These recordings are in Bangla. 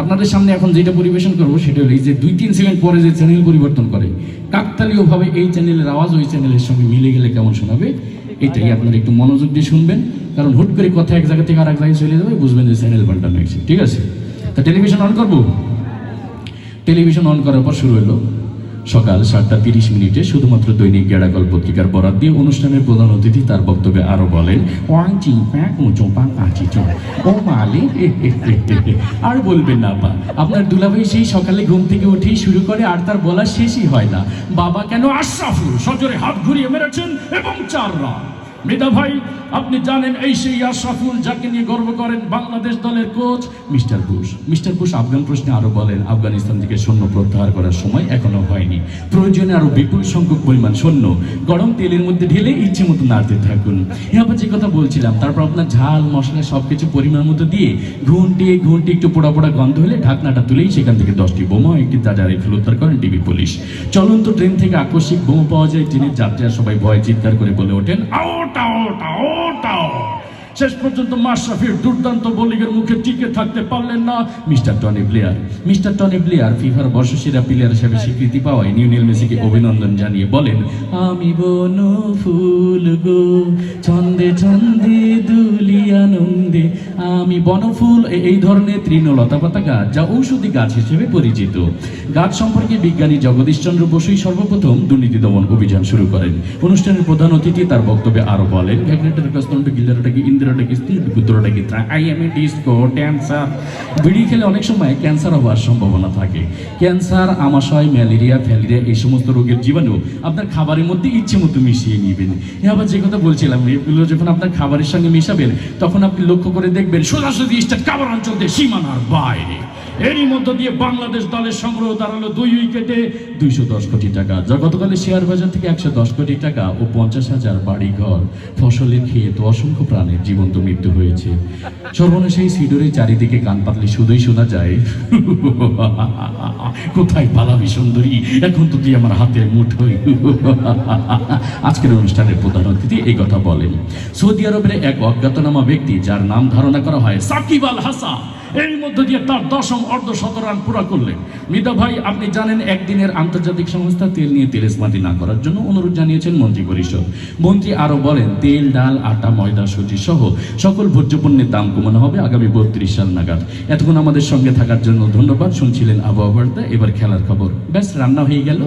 আপনাদের সামনে এখন যেটা পরিবেশন করব সেটা হলো যে দুই তিন সেকেন্ড পরে যে চ্যানেল পরিবর্তন করে, কাকতালীয়ভাবে এই চ্যানেলের আওয়াজ ওই চ্যানেলের সঙ্গে মিলে গেলে কেমন শোনাবে, এটাই আপনারা একটু মনোযোগ দিয়ে শুনবেন। কারণ হুট করে কথা এক জায়গা থেকে আর এক জায়গায় চলে যাবে, বুঝবেন যে চ্যানেল পাল্টানো হয়েছে ঠিক আছে? তা টেলিভিশন অন করব? টেলিভিশন অন করার পর শুরু হলো। সকাল সাতটা তিরিশ মিনিটে শুধুমাত্র দৈনিক গেড়াকল পত্রিকার বরাদ দিয়ে অনুষ্ঠানের প্রধান অতিথি তার বক্তব্যে আরও বলেন উঁচো। আর বলবেন না, আপা। আপনার দুলাভাই সেই সকালে ঘুম থেকে উঠেই শুরু করে, আর তার বলা শেষই হয় না। বাবা কেন আশরাফুল সজরে হাত ঘুরিয়ে মেরেছেন এবং চার রান মৃদা ভাই, আপনি জানেন এই সেই আশরাফুল যাকে নিয়ে গর্ব করেন বাংলাদেশ দলের coach, mister Bush mister Bush Afghan প্রশ্নে আরও বলেন, আফগানিস্তান থেকে সৈন্য প্রত্যাহার করার সময় এখনও হয়নি। প্রয়োজনে আরও বিপুল সংখ্যক পরিমাণ সৈন্য গরম তেলের মধ্যে ঢেলে ইচ্ছে মতো নাড়তে থাকুন। এবার যে কথা বলছিলাম, তারপর আপনার ঝাল, মশলা সবকিছু পরিমাণ মতো দিয়ে ঘুন্টি ঘুন্টি একটু পোড়া পোড়া গন্ধ হলে ঢাকনাটা তুলেই সেখান থেকে দশটি বোমা একটি তাজা রাইফেল উদ্ধার করেন ডিবি পুলিশ। চলন্ত ট্রেন থেকে আকস্মিক বোমা পাওয়া যায়, ট্রেনের যাত্রীরা সবাই ভয় চিৎকার করে বলে ওঠেন, আউট! আউট টাও টাও শেষ পর্যন্ত মাশরাফির দুর্দান্ত বোলিংয়ের মুখে টিকে থাকতে পারলেন না mister Tony player mister Tony player ফিফার বর্ষসেরা প্লেয়ার হিসেবে স্বীকৃতি পাওয়ায় নিউনেল মেসিকে অভিনন্দন জানিয়ে বলেন, আমি বন ফুল গো, ছন্দে ছন্দে দুলি আনন্দে আমি বনফুল এই ধরনের তৃণলতা পাতা গাছ যা ঔষধি গাছ হিসেবে পরিচিত। গাছ সম্পর্কে বিজ্ঞানী জগদীশচন্দ্র বসুই সর্বপ্রথম দুর্নীতি দমন অভিযান শুরু করেন। অনুষ্ঠানের প্রধান অতিথি তার বক্তব্যে আরও বলেন ক্যান্সার বিড়ি খেলে অনেক সময় ক্যান্সার হওয়ার সম্ভাবনা থাকে। ক্যান্সার, আমাশয়, ম্যালেরিয়া, ফ্যালেরিয়া, এই সমস্ত রোগের জীবাণু আপনার খাবারের মধ্যে ইচ্ছে মতো মিশিয়ে নেবেন। আবার যে কথা বলছিলাম, এগুলো যখন আপনার খাবারের সঙ্গে মিশাবেন, তখন আপনি লক্ষ্য করে দেখবেন সোজাসুজি স্টেট কাবার অঞ্চল দিয়ে সীমানার বাইরে। এরই মধ্য দিয়ে বাংলাদেশ দলের সংগ্রহ দাঁড়াল দুই উইকেটে দুইশো দশ কোটি টাকা। যা গতকালে শেয়ার বাজার থেকে একশো দশ কোটি টাকা ও পঞ্চাশ হাজার বাড়ি ঘর ফসলের ক্ষেত ও অসংখ্য প্রাণের জীবন্ত মৃত্যু হয়েছে। সর্বনাশ এই সিডোরের চারিদিকে কান পাতলে শুধুই শোনা যায়। কোথায় পালাবি সুন্দরী? এখন তো তুই আমার হাতের মুঠোই। আজকের অনুষ্ঠানের প্রধান অতিথি এই কথা বলেন। সৌদি আরবের এক অজ্ঞাতনামা ব্যক্তি যার নাম ধারণা করা হয় সাকিব আল হাসান। এর মধ্য দিয়ে তার দশম অর্ধ শত রান পুরা করলেন। মিতা ভাই, আপনি জানেন একদিনের আন্তর্জাতিক সংস্থা তেল নিয়ে তেলেসমাটি না করার জন্য অনুরোধ জানিয়েছেন মন্ত্রী পরিষদ। মন্ত্রী আরও বলেন, তেল, ডাল, আটা, ময়দা, সুজি সহ সকল ভোজ্য পণ্যের দাম কমানো হবে আগামী বত্রিশ সাল নাগাদ। এতক্ষণ আমাদের সঙ্গে থাকার জন্য ধন্যবাদ। শুনছিলেন আবহাওয়া বার্তা এবার খেলার খবর। ব্যাস, রান্না হয়ে গেল।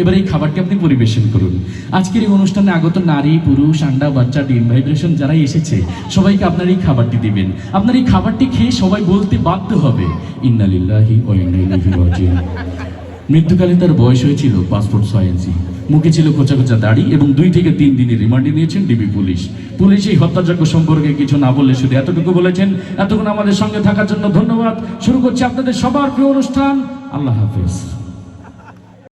এবার এই খাবারটি আপনি পরিবেশন করুন। আজকের এই অনুষ্ঠানে আগত নারী, পুরুষ, আন্ডা, বাচ্চা, ডিম, ভাইব্রেশন যারাই এসেছে, সবাইকে আপনার এই খাবারটি দিবেন। আপনার এই খাবারটি খেয়ে সবাই বলতে বাধ্য হবে, ইন্নালিল্লাহি মৃত্যুকালে তার বয়স হয়েছিল পাসপোর্ট ছয় মুখে ছিল কোচা কোচা দাড়ি এবং দুই থেকে তিন দিনের রিমান্ডে নিয়েছেন ডিবি পুলিশ। পুলিশ এই হত্যাযজ্ঞ সম্পর্কে কিছু না বললে শুধু এতটুকু বলেছেন, এতক্ষণ আমাদের সঙ্গে থাকার জন্য ধন্যবাদ। শুরু করছি আপনাদের সবার প্রিয় অনুষ্ঠান। আল্লাহ হাফিজ।